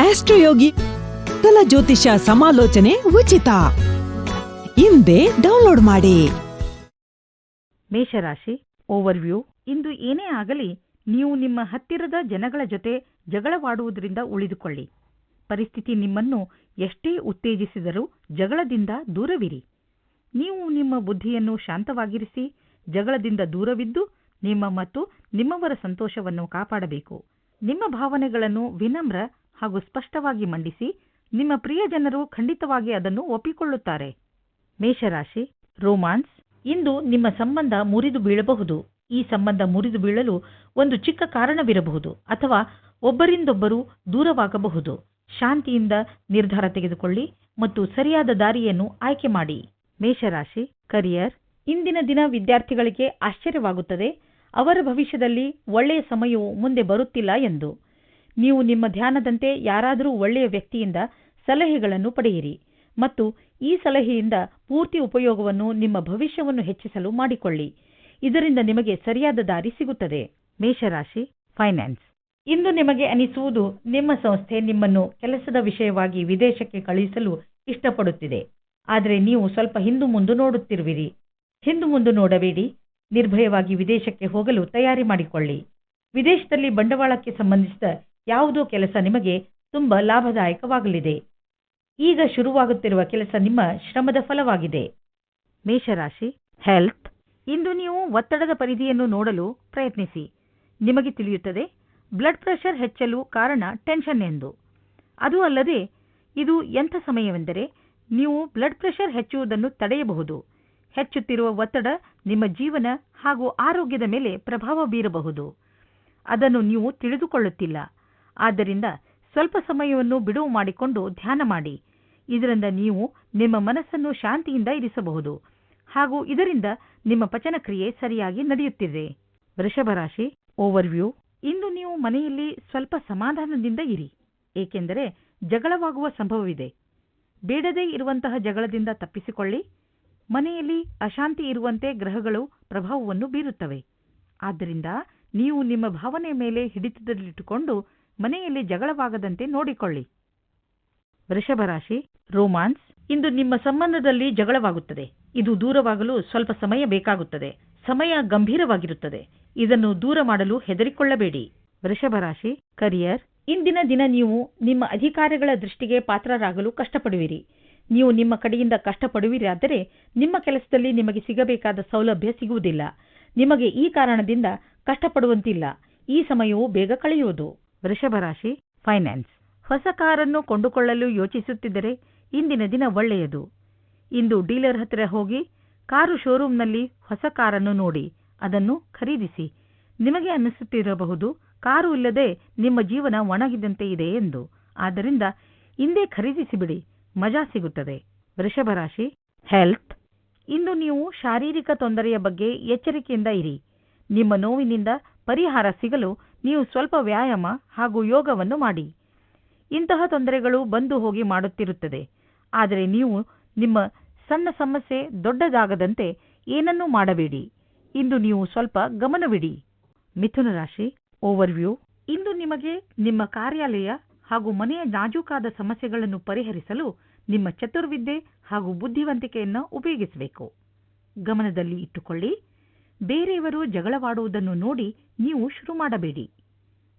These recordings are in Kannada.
ಆಸ್ಟ್ರೋಯೋಗಿ ಕಲ ಜ್ಯೋತಿಷ ಸಮಾಲೋಚನೆ ಉಚಿತ. ಹಿಂದೆ ಡೌನ್ಲೋಡ್ ಮಾಡಿ. ಮೇಷರಾಶಿ ಓವರ್ವ್ಯೂ. ಇಂದು ಏನೇ ಆಗಲಿ ನೀವು ನಿಮ್ಮ ಹತ್ತಿರದ ಜನಗಳ ಜೊತೆ ಜಗಳವಾಡುವುದರಿಂದ ಉಳಿದುಕೊಳ್ಳಿ. ಪರಿಸ್ಥಿತಿ ನಿಮ್ಮನ್ನು ಎಷ್ಟೇ ಉತ್ತೇಜಿಸಿದರೂ ಜಗಳದಿಂದ ದೂರವಿರಿ. ನೀವು ನಿಮ್ಮ ಬುದ್ಧಿಯನ್ನು ಶಾಂತವಾಗಿರಿಸಿ, ಜಗಳದಿಂದ ದೂರವಿದ್ದು ನಿಮ್ಮ ಮತ್ತು ನಿಮ್ಮವರ ಸಂತೋಷವನ್ನು ಕಾಪಾಡಬೇಕು. ನಿಮ್ಮ ಭಾವನೆಗಳನ್ನು ವಿನಮ್ರ ಹಾಗೂ ಸ್ಪಷ್ಟವಾಗಿ ಮಂಡಿಸಿ ನಿಮ್ಮ ಪ್ರಿಯ ಜನರು ಖಂಡಿತವಾಗಿ ಅದನ್ನು ಒಪ್ಪಿಕೊಳ್ಳುತ್ತಾರೆ. ಮೇಷರಾಶಿ, ರೋಮಾನ್ಸ್, ಇಂದು ನಿಮ್ಮ ಸಂಬಂಧ ಮುರಿದು ಬೀಳಬಹುದು. ಈ ಸಂಬಂಧ ಮುರಿದು ಬೀಳಲು ಒಂದು ಚಿಕ್ಕ ಕಾರಣವಿರಬಹುದು ಅಥವಾ ಒಬ್ಬರಿಂದೊಬ್ಬರು ದೂರವಾಗಬಹುದು. ಶಾಂತಿಯಿಂದ ನಿರ್ಧಾರ ತೆಗೆದುಕೊಳ್ಳಿ ಮತ್ತು ಸರಿಯಾದ ದಾರಿಯನ್ನು ಆಯ್ಕೆ ಮಾಡಿ. ಮೇಷರಾಶಿ, ಕರಿಯರ್, ಇಂದಿನ ದಿನ ವಿದ್ಯಾರ್ಥಿಗಳಿಗೆ ಆಶ್ಚರ್ಯವಾಗುತ್ತದೆ. ಅವರ ಭವಿಷ್ಯದಲ್ಲಿ ಒಳ್ಳೆಯ ಸಮಯವು ಮುಂದೆ ಬರುತ್ತಿಲ್ಲ ಎಂದು. ನೀವು ನಿಮ್ಮ ಧ್ಯಾನದಂತೆ ಯಾರಾದರೂ ಒಳ್ಳೆಯ ವ್ಯಕ್ತಿಯಿಂದ ಸಲಹೆಗಳನ್ನು ಪಡೆಯಿರಿ ಮತ್ತು ಈ ಸಲಹೆಯಿಂದ ಪೂರ್ತಿ ಉಪಯೋಗವನ್ನು ನಿಮ್ಮ ಭವಿಷ್ಯವನ್ನು ಹೆಚ್ಚಿಸಲು ಮಾಡಿಕೊಳ್ಳಿ. ಇದರಿಂದ ನಿಮಗೆ ಸರಿಯಾದ ದಾರಿ ಸಿಗುತ್ತದೆ. ಮೇಷರಾಶಿ ಫೈನಾನ್ಸ್ ಇಂದು ನಿಮಗೆ ಅನಿಸುವುದು ನಿಮ್ಮ ಸಂಸ್ಥೆ ನಿಮ್ಮನ್ನು ಕೆಲಸದ ವಿಷಯವಾಗಿ ವಿದೇಶಕ್ಕೆ ಕಳುಹಿಸಲು ಇಷ್ಟಪಡುತ್ತಿದೆ. ಆದರೆ ನೀವು ಸ್ವಲ್ಪ ಹಿಂದು ಮುಂದು ನೋಡುತ್ತಿರುವಿರಿ. ಹಿಂದು ಮುಂದು ನೋಡಬೇಡಿ. ನಿರ್ಭಯವಾಗಿ ವಿದೇಶಕ್ಕೆ ಹೋಗಲು ತಯಾರಿ ಮಾಡಿಕೊಳ್ಳಿ. ವಿದೇಶದಲ್ಲಿ ಬಂಡವಾಳಕ್ಕೆ ಸಂಬಂಧಿಸಿದ ಯಾವುದೋ ಕೆಲಸ ನಿಮಗೆ ತುಂಬ ಲಾಭದಾಯಕವಾಗಲಿದೆ. ಈಗ ಶುರುವಾಗುತ್ತಿರುವ ಕೆಲಸ ನಿಮ್ಮ ಶ್ರಮದ ಫಲವಾಗಿದೆ. ಮೇಷರಾಶಿ ಹೆಲ್ತ್ ಇಂದು ನೀವು ಒತ್ತಡದ ಪರಿಧಿಯನ್ನು ನೋಡಲು ಪ್ರಯತ್ನಿಸಿ. ನಿಮಗೆ ತಿಳಿಯುತ್ತದೆ ಬ್ಲಡ್ ಪ್ರೆಷರ್ ಹೆಚ್ಚಲು ಕಾರಣ ಟೆನ್ಷನ್ ಎಂದು. ಅದು ಅಲ್ಲದೆ, ಇದು ಎಂಥ ಸಮಯವೆಂದರೆ ನೀವು ಬ್ಲಡ್ ಪ್ರೆಷರ್ ಹೆಚ್ಚುವುದನ್ನು ತಡೆಯಬಹುದು. ಹೆಚ್ಚುತ್ತಿರುವ ಒತ್ತಡ ನಿಮ್ಮ ಜೀವನ ಹಾಗೂ ಆರೋಗ್ಯದ ಮೇಲೆ ಪ್ರಭಾವ ಬೀರಬಹುದು. ಅದನ್ನು ನೀವು ತಿಳಿದುಕೊಳ್ಳುತ್ತಿಲ್ಲ. ಆದ್ದರಿಂದ ಸ್ವಲ್ಪ ಸಮಯವನ್ನು ಬಿಡುವು ಮಾಡಿಕೊಂಡು ಧ್ಯಾನ ಮಾಡಿ. ಇದರಿಂದ ನೀವು ನಿಮ್ಮ ಮನಸ್ಸನ್ನು ಶಾಂತಿಯಿಂದ ಇರಿಸಬಹುದು. ಹಾಗೂ ಇದರಿಂದ ನಿಮ್ಮ ಪಚನಕ್ರಿಯೆ ಸರಿಯಾಗಿ ನಡೆಯುತ್ತಿದೆ. ವೃಷಭ ರಾಶಿ ಓವರ್ವ್ಯೂ ಇಂದು ನೀವು ಮನೆಯಲ್ಲಿ ಸ್ವಲ್ಪ ಸಮಾಧಾನದಿಂದ ಇರಿ. ಏಕೆಂದರೆ ಜಗಳವಾಗುವ ಸಂಭವವಿದೆ. ಬೇಡದೇ ಇರುವಂತಹ ಜಗಳದಿಂದ ತಪ್ಪಿಸಿಕೊಳ್ಳಿ. ಮನೆಯಲ್ಲಿ ಅಶಾಂತಿ ಇರುವಂತೆ ಗ್ರಹಗಳು ಪ್ರಭಾವವನ್ನು ಬೀರುತ್ತವೆ. ಆದ್ದರಿಂದ ನೀವು ನಿಮ್ಮ ಭಾವನೆ ಮೇಲೆ ಹಿಡಿತದಲ್ಲಿಟ್ಟುಕೊಂಡು ಮನೆಯಲ್ಲಿ ಜಗಳವಾಗದಂತೆ ನೋಡಿಕೊಳ್ಳಿ. ವೃಷಭರಾಶಿ ರೋಮಾನ್ಸ್, ಇಂದು ನಿಮ್ಮ ಸಂಬಂಧದಲ್ಲಿ ಜಗಳವಾಗುತ್ತದೆ. ಇದು ದೂರವಾಗಲು ಸ್ವಲ್ಪ ಸಮಯ ಬೇಕಾಗುತ್ತದೆ. ಸಮಯ ಗಂಭೀರವಾಗಿರುತ್ತದೆ. ಇದನ್ನು ದೂರ ಮಾಡಲು ಹೆದರಿಕೊಳ್ಳಬೇಡಿ. ವೃಷಭ ರಾಶಿ, ಕರಿಯರ್, ಇಂದಿನ ದಿನ ನೀವು ನಿಮ್ಮ ಅಧಿಕಾರಿಗಳ ದೃಷ್ಟಿಗೆ ಪಾತ್ರರಾಗಲು ಕಷ್ಟಪಡುವಿರಿ. ನೀವು ನಿಮ್ಮ ಕಡೆಯಿಂದ ಕಷ್ಟಪಡುವಿರಾದರೆ ನಿಮ್ಮ ಕೆಲಸದಲ್ಲಿ ನಿಮಗೆ ಸಿಗಬೇಕಾದ ಸೌಲಭ್ಯ ಸಿಗುವುದಿಲ್ಲ. ನಿಮಗೆ ಈ ಕಾರಣದಿಂದ ಕಷ್ಟಪಡುವಂತಿಲ್ಲ. ಈ ಸಮಯವು ಬೇಗ ಕಳೆಯುವುದು. ವೃಷಭ ರಾಶಿ ಫೈನಾನ್ಸ್ ಹೊಸ ಕಾರನ್ನು ಕೊಂಡುಕೊಳ್ಳಲು ಯೋಚಿಸುತ್ತಿದ್ದರೆ ಇಂದಿನ ದಿನ ಒಳ್ಳೆಯದು. ಇಂದು ಡೀಲರ್ ಹತ್ತಿರ ಹೋಗಿ ಕಾರು ಶೋರೂಮ್ನಲ್ಲಿ ಹೊಸ ಕಾರನ್ನು ನೋಡಿ, ಅದನ್ನು ಖರೀದಿಸಿ. ನಿಮಗೆ ಅನ್ನಿಸುತ್ತಿರಬಹುದು ಕಾರು ಇಲ್ಲದೆ ನಿಮ್ಮ ಜೀವನ ಒಣಗಿದಂತೆ ಇದೆ ಎಂದು. ಆದ್ದರಿಂದ ಇಂದೇ ಖರೀದಿಸಿಬಿಡಿ, ಮಜಾ ಸಿಗುತ್ತದೆ. ವೃಷಭ ರಾಶಿ ಹೆಲ್ತ್ ಇಂದು ನೀವು ಶಾರೀರಿಕ ತೊಂದರೆಯ ಬಗ್ಗೆ ಎಚ್ಚರಿಕೆಯಿಂದ ಇರಿ. ನಿಮ್ಮ ನೋವಿನಿಂದ ಪರಿಹಾರ ಸಿಗಲು ನೀವು ಸ್ವಲ್ಪ ವ್ಯಾಯಾಮ ಹಾಗೂ ಯೋಗವನ್ನು ಮಾಡಿ. ಇಂತಹ ತೊಂದರೆಗಳು ಬಂದು ಹೋಗಿ ಮಾಡುತ್ತಿರುತ್ತದೆ. ಆದರೆ ನೀವು ನಿಮ್ಮ ಸಣ್ಣ ಸಮಸ್ಯೆ ದೊಡ್ಡದಾಗದಂತೆ ಏನನ್ನೂ ಮಾಡಬೇಡಿ. ಇಂದು ನೀವು ಸ್ವಲ್ಪ ಗಮನವಿಡಿ. ಮಿಥುನ ರಾಶಿ ಓವರ್ವ್ಯೂ ಇಂದು ನಿಮಗೆ ನಿಮ್ಮ ಕಾರ್ಯಾಲಯ ಹಾಗೂ ಮನೆಯ ನಾಜೂಕಾದ ಸಮಸ್ಯೆಗಳನ್ನು ಪರಿಹರಿಸಲು ನಿಮ್ಮ ಚತುರ್ವಿದ್ಯೆ ಹಾಗೂ ಬುದ್ಧಿವಂತಿಕೆಯನ್ನು ಉಪಯೋಗಿಸಬೇಕು. ಗಮನದಲ್ಲಿ ಇಟ್ಟುಕೊಳ್ಳಿ. ಬೇರೆಯವರು ಜಗಳವಾಡುವುದನ್ನು ನೋಡಿ ನೀವು ಶುರು ಮಾಡಬೇಡಿ.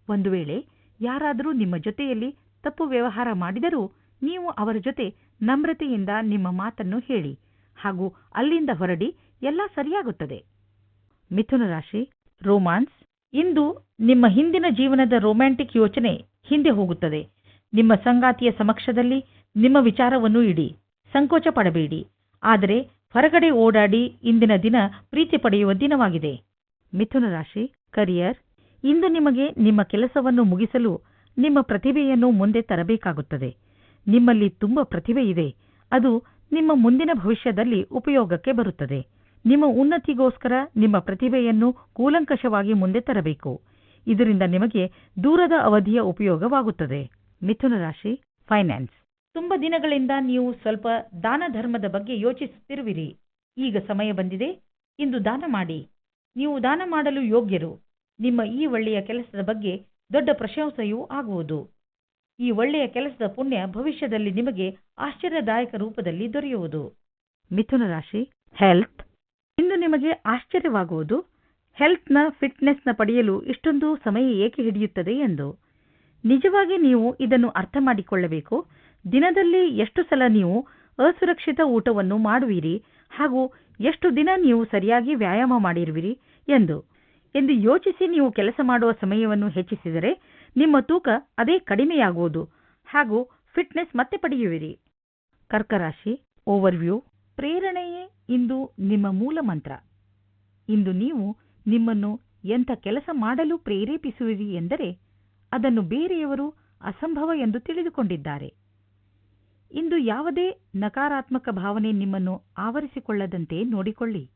ಒಂದು ವೇಳೆ ಯಾರಾದರೂ ನಿಮ್ಮ ಜೊತೆಯಲ್ಲಿ ತಪ್ಪು ವ್ಯವಹಾರ ಮಾಡಿದರೂ ನೀವು ಅವರ ಜೊತೆ ನಮ್ರತೆಯಿಂದ ನಿಮ್ಮ ಮಾತನ್ನು ಹೇಳಿ ಹಾಗೂ ಅಲ್ಲಿಂದ ಹೊರಡಿ ಎಲ್ಲ ಸರಿಯಾಗುತ್ತದೆ. ಮಿಥುನ ರಾಶಿ, ರೋಮಾನ್ಸ್. ಇಂದು ನಿಮ್ಮ ಹಿಂದಿನ ಜೀವನದ ರೊಮ್ಯಾಂಟಿಕ್ ಯೋಚನೆ ಹಿಂದೆ ಹೋಗುತ್ತದೆ. ನಿಮ್ಮ ಸಂಗಾತಿಯ ಸಮಕ್ಷದಲ್ಲಿ ನಿಮ್ಮ ವಿಚಾರವನ್ನು ಇಡಿ, ಸಂಕೋಚ ಪಡಬೇಡಿ. ಆದರೆ ಹೊರಗಡೆ ಓಡಾಡಿ ಇಂದಿನ ದಿನ ಪ್ರೀತಿ ಪಡೆಯುವ ದಿನವಾಗಿದೆ. ಮಿಥುನ ರಾಶಿ ಕರಿಯರ್ ಇಂದು ನಿಮಗೆ ನಿಮ್ಮ ಕೆಲಸವನ್ನು ಮುಗಿಸಲು ನಿಮ್ಮ ಪ್ರತಿಭೆಯನ್ನು ಮುಂದೆ ತರಬೇಕಾಗುತ್ತದೆ. ನಿಮ್ಮಲ್ಲಿ ತುಂಬ ಪ್ರತಿಭೆ ಇದೆ. ಅದು ನಿಮ್ಮ ಮುಂದಿನ ಭವಿಷ್ಯದಲ್ಲಿ ಉಪಯೋಗಕ್ಕೆ ಬರುತ್ತದೆ. ನಿಮ್ಮ ಉನ್ನತಿಗೋಸ್ಕರ ನಿಮ್ಮ ಪ್ರತಿಭೆಯನ್ನು ಕೂಲಂಕಷವಾಗಿ ಮುಂದೆ ತರಬೇಕು. ಇದರಿಂದ ನಿಮಗೆ ದೂರದ ಅವಧಿಯ ಉಪಯೋಗವಾಗುತ್ತದೆ. ಮಿಥುನ ರಾಶಿ ಫೈನಾನ್ಸ್ ತುಂಬ ದಿನಗಳಿಂದ ನೀವು ಸ್ವಲ್ಪ ದಾನ ಧರ್ಮದ ಬಗ್ಗೆ ಯೋಚಿಸುತ್ತಿರುವಿರಿ ಈಗ ಸಮಯ ಬಂದಿದೆ. ಇಂದು ದಾನ ಮಾಡಿ. ನೀವು ದಾನ ಮಾಡಲು ಯೋಗ್ಯರು. ನಿಮ್ಮ ಈ ಒಳ್ಳೆಯ ಕೆಲಸದ ಬಗ್ಗೆ ದೊಡ್ಡ ಪ್ರಶಂಸೆಯೂ ಆಗುವುದು. ಈ ಒಳ್ಳೆಯ ಕೆಲಸದ ಪುಣ್ಯ ಭವಿಷ್ಯದಲ್ಲಿ ನಿಮಗೆ ಆಶ್ಚರ್ಯದಾಯಕ ರೂಪದಲ್ಲಿ ದೊರೆಯುವುದು. ಮಿಥುನ ರಾಶಿ ಹೆಲ್ತ್ ಇಂದು ನಿಮಗೆ ಆಶ್ಚರ್ಯವಾಗುವುದು. ಹೆಲ್ತ್ನ ಫಿಟ್ನೆಸ್ನ ಪಡೆಯಲು ಇಷ್ಟೊಂದು ಸಮಯ ಏಕೆ ಹಿಡಿಯುತ್ತದೆ ಎಂದು. ನಿಜವಾಗಿ ನೀವು ಇದನ್ನು ಅರ್ಥ ಮಾಡಿಕೊಳ್ಳಬೇಕು. ದಿನದಲ್ಲಿ ಎಷ್ಟು ಸಲ ನೀವು ಅಸುರಕ್ಷಿತ ಊಟವನ್ನು ಮಾಡುವಿರಿ ಹಾಗೂ ಎಷ್ಟು ದಿನ ನೀವು ಸರಿಯಾಗಿ ವ್ಯಾಯಾಮ ಮಾಡಿರುವಿರಿ ಎಂದು. ಎಂದು ಯೋಚಿಸಿ ನೀವು ಕೆಲಸ ಮಾಡುವ ಸಮಯವನ್ನು ಹೆಚ್ಚಿಸಿದರೆ ನಿಮ್ಮ ತೂಕ ಅದೇ ಕಡಿಮೆಯಾಗುವುದು ಹಾಗೂ ಫಿಟ್ನೆಸ್ ಮತ್ತೆ ಪಡೆಯುವಿರಿ. ಕರ್ಕರಾಶಿ, ಓವರ್ವ್ಯೂ, ಪ್ರೇರಣೆಯೇ ಇಂದು ನಿಮ್ಮ ಮೂಲ ಮಂತ್ರ. ಇಂದು ನೀವು ನಿಮ್ಮನ್ನು ಎಂಥ ಕೆಲಸ ಮಾಡಲು ಪ್ರೇರೇಪಿಸುವಿರಿ ಎಂದರೆ ಅದನ್ನು ಬೇರೆಯವರು ಅಸಂಭವ ಎಂದು ತಿಳಿದುಕೊಂಡಿದ್ದಾರೆ. ಇಂದು ಯಾವುದೇ ನಕಾರಾತ್ಮಕ ಭಾವನೆ ನಿಮ್ಮನ್ನು ಆವರಿಸಿಕೊಳ್ಳದಂತೆ ನೋಡಿಕೊಳ್ಳಿ.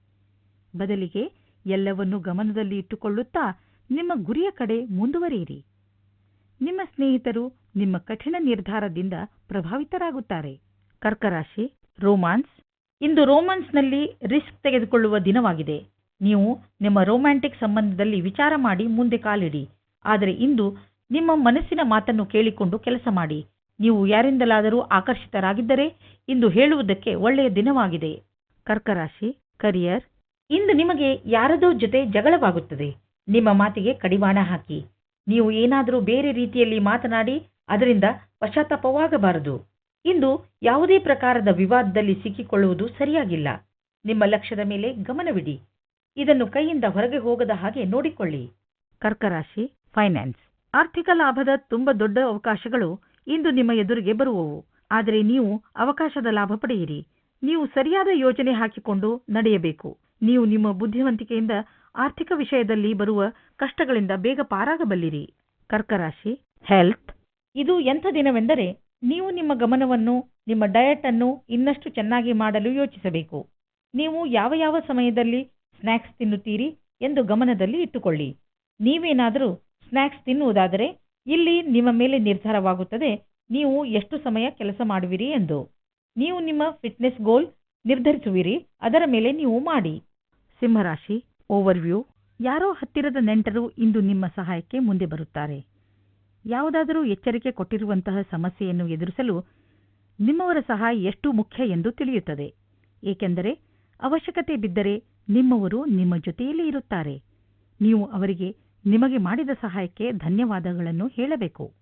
ಬದಲಿಗೆ ಎಲ್ಲವನ್ನೂ ಗಮನದಲ್ಲಿ ಇಟ್ಟುಕೊಳ್ಳುತ್ತಾ ನಿಮ್ಮ ಗುರಿಯ ಕಡೆ ಮುಂದುವರಿಯಿರಿ. ನಿಮ್ಮ ಸ್ನೇಹಿತರು ನಿಮ್ಮ ಕಠಿಣ ನಿರ್ಧಾರದಿಂದ ಪ್ರಭಾವಿತರಾಗುತ್ತಾರೆ. ಕರ್ಕರಾಶಿ, ರೋಮಾನ್ಸ್. ಇಂದು ರೋಮಾನ್ಸ್ನಲ್ಲಿ ರಿಸ್ಕ್ ತೆಗೆದುಕೊಳ್ಳುವ ದಿನವಾಗಿದೆ. ನೀವು ನಿಮ್ಮ ರೋಮ್ಯಾಂಟಿಕ್ ಸಂಬಂಧದಲ್ಲಿ ವಿಚಾರ ಮಾಡಿ ಮುಂದೆ ಕಾಲಿಡಿ. ಆದರೆ ಇಂದು ನಿಮ್ಮ ಮನಸ್ಸಿನ ಮಾತನ್ನು ಕೇಳಿಕೊಂಡು ಕೆಲಸ ಮಾಡಿ. ನೀವು ಯಾರಿಂದಲಾದರೂ ಆಕರ್ಷಿತರಾಗಿದ್ದರೆ ಇಂದು ಹೇಳುವುದಕ್ಕೆ ಒಳ್ಳೆಯ ದಿನವಾಗಿದೆ. ಕರ್ಕರಾಶಿ, ಕರಿಯರ್, ಇಂದು ನಿಮಗೆ ಯಾರದೋ ಜೊತೆ ಜಗಳವಾಗುತ್ತದೆ. ನಿಮ್ಮ ಮಾತಿಗೆ ಕಡಿವಾಣ ಹಾಕಿ. ನೀವು ಏನಾದರೂ ಬೇರೆ ರೀತಿಯಲ್ಲಿ ಮಾತನಾಡಿ ಅದರಿಂದ ಪಶ್ಚಾತ್ತಾಪವಾಗಬಾರದು. ಇಂದು ಯಾವುದೇ ಪ್ರಕಾರದ ವಿವಾದದಲ್ಲಿ ಸಿಕ್ಕಿಕೊಳ್ಳುವುದು ಸರಿಯಾಗಿಲ್ಲ. ನಿಮ್ಮ ಲಕ್ಷ್ಯದ ಮೇಲೆ ಗಮನವಿಡಿ. ಇದನ್ನು ಕೈಯಿಂದ ಹೊರಗೆ ಹೋಗದ ಹಾಗೆ ನೋಡಿಕೊಳ್ಳಿ. ಕರ್ಕರಾಶಿ, ಫೈನಾನ್ಸ್. ಆರ್ಥಿಕ ಲಾಭದ ತುಂಬ ದೊಡ್ಡ ಅವಕಾಶಗಳು ಇಂದು ನಿಮ್ಮ ಎದುರಿಗೆ ಬರುವವು. ಆದರೆ ನೀವು ಅವಕಾಶದ ಲಾಭ ಪಡೆಯಿರಿ. ನೀವು ಸರಿಯಾದ ಯೋಜನೆ ಹಾಕಿಕೊಂಡು ನಡೆಯಬೇಕು. ನೀವು ನಿಮ್ಮ ಬುದ್ಧಿವಂತಿಕೆಯಿಂದ ಆರ್ಥಿಕ ವಿಷಯದಲ್ಲಿ ಬರುವ ಕಷ್ಟಗಳಿಂದ ಬೇಗ ಪಾರಾಗಬಲ್ಲಿರಿ. ಕರ್ಕರಾಶಿ ಹೆಲ್ತ್ ಇದು ಎಂಥ ದಿನವೆಂದರೆ ನೀವು ನಿಮ್ಮ ಗಮನವನ್ನು, ನಿಮ್ಮ ಡಯಟ್ ಅನ್ನು ಇನ್ನಷ್ಟು ಚೆನ್ನಾಗಿ ಮಾಡಲು ಯೋಚಿಸಬೇಕು. ನೀವು ಯಾವ ಯಾವ ಸಮಯದಲ್ಲಿ ಸ್ನ್ಯಾಕ್ಸ್ ತಿನ್ನುತ್ತೀರಿ ಎಂದು ಗಮನದಲ್ಲಿ ಇಟ್ಟುಕೊಳ್ಳಿ. ನೀವೇನಾದರೂ ಸ್ನ್ಯಾಕ್ಸ್ ತಿನ್ನುವುದಾದರೆ ಇಲ್ಲಿ ನಿಮ್ಮ ಮೇಲೆ ನಿರ್ಧಾರವಾಗುತ್ತದೆ. ನೀವು ಎಷ್ಟು ಸಮಯ ಕೆಲಸ ಮಾಡುವಿರಿ ಎಂದು. ನೀವು ನಿಮ್ಮ ಫಿಟ್ನೆಸ್ ಗೋಲ್ ನಿರ್ಧರಿಸುವಿರಿ. ಅದರ ಮೇಲೆ ನೀವು ಮಾಡಿ. ಸಿಂಹರಾಶಿ ಓವರ್ವ್ಯೂ ಯಾರೋ ಹತ್ತಿರದ ನೆಂಟರು ಇಂದು ನಿಮ್ಮ ಸಹಾಯಕ್ಕೆ ಮುಂದೆ ಬರುತ್ತಾರೆ. ಯಾವುದಾದರೂ ಎಚ್ಚರಿಕೆ ಕೊಟ್ಟಿರುವಂತಹ ಸಮಸ್ಯೆಯನ್ನು ಎದುರಿಸಲು ನಿಮ್ಮವರ ಸಹಾಯ ಎಷ್ಟು ಮುಖ್ಯ ಎಂದು ತಿಳಿಯುತ್ತದೆ. ಏಕೆಂದರೆ ಅವಶ್ಯಕತೆ ಬಿದ್ದರೆ ನಿಮ್ಮವರು ನಿಮ್ಮ ಜೊತೆಯಲ್ಲಿ ಇರುತ್ತಾರೆ. ನೀವು ಅವರಿಗೆ ನಿಮಗೆ ಮಾಡಿದ ಸಹಾಯಕ್ಕೆ ಧನ್ಯವಾದಗಳನ್ನು ಹೇಳಬೇಕು.